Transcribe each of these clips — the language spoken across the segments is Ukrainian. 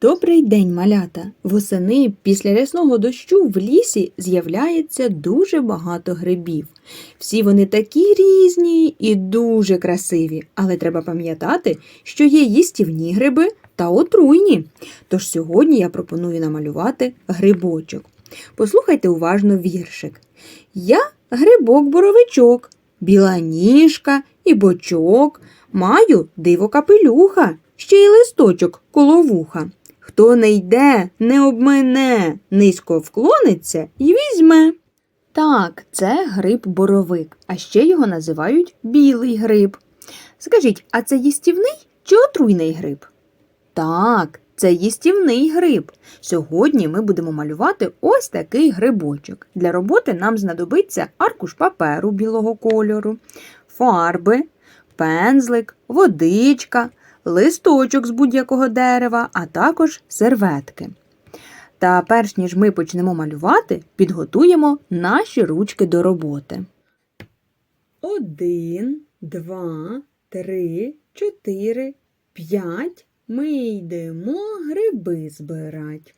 Добрий день, малята! Восени після рясного дощу в лісі з'являється дуже багато грибів. Всі вони такі різні і дуже красиві, але треба пам'ятати, що є їстівні гриби та отруйні. Тож сьогодні я пропоную намалювати грибочок. Послухайте уважно віршик. Я грибок-боровичок, біла ніжка і бочок, маю диво капелюха, ще й листочок коло вуха. Хто не йде, не обмине, низько вклониться і візьме. Так, це гриб-боровик, а ще його називають білий гриб. Скажіть, а це їстівний чи отруйний гриб? Так, це їстівний гриб. Сьогодні ми будемо малювати ось такий грибочок. Для роботи нам знадобиться аркуш паперу білого кольору, фарби, пензлик, водичка, листочок з будь-якого дерева, а також серветки. Та перш ніж ми почнемо малювати, підготуємо наші ручки до роботи. Один, два, три, чотири, п'ять. Ми йдемо гриби збирать.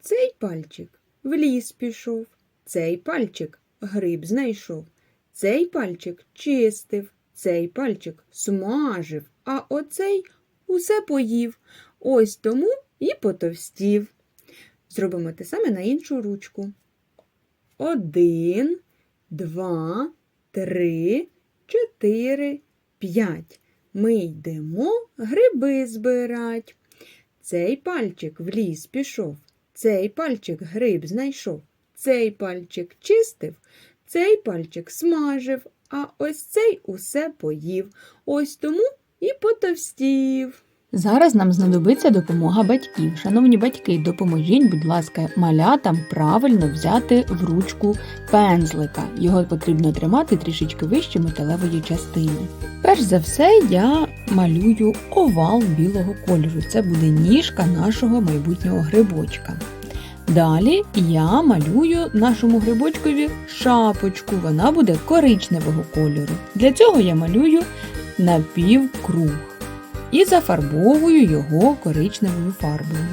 Цей пальчик в ліс пішов, цей пальчик гриб знайшов, цей пальчик чистив, цей пальчик смажив, а оцей усе поїв. Ось тому і потовстів. Зробимо те саме на іншу ручку. Один, два, три, чотири, п'ять. Ми йдемо гриби збирать. Цей пальчик в ліс пішов, цей пальчик гриб знайшов, цей пальчик чистив, цей пальчик смажив, а ось цей усе поїв. Ось тому і потовстів. Зараз нам знадобиться допомога батьків. Шановні батьки, допоможіть, будь ласка, малятам правильно взяти в ручку пензлика. Його потрібно тримати трішечки вище металевої частини. Перш за все, я малюю овал білого кольору. Це буде ніжка нашого майбутнього грибочка. Далі я малюю нашому грибочкові шапочку. Вона буде коричневого кольору. Для цього я малюю напівкруг і зафарбовую його коричневою фарбою.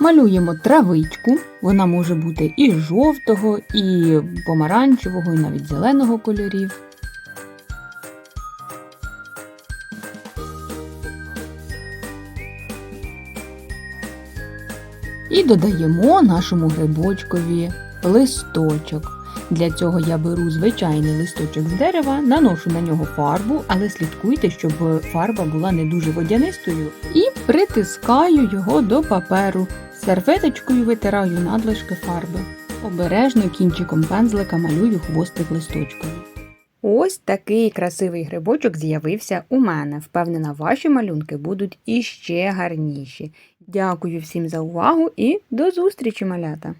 Малюємо травичку, вона може бути і жовтого, і помаранчевого, і навіть зеленого кольорів. І додаємо нашому грибочкові листочок. Для цього я беру звичайний листочок з дерева, наношу на нього фарбу, але слідкуйте, щоб фарба була не дуже водянистою, і притискаю його до паперу. Серветочкою витираю надлишки фарби. Обережно кінчиком пензлика малюю хвостик листочкою. Ось такий красивий грибочок з'явився у мене. Впевнена, ваші малюнки будуть іще гарніші. Дякую всім за увагу і до зустрічі, малята!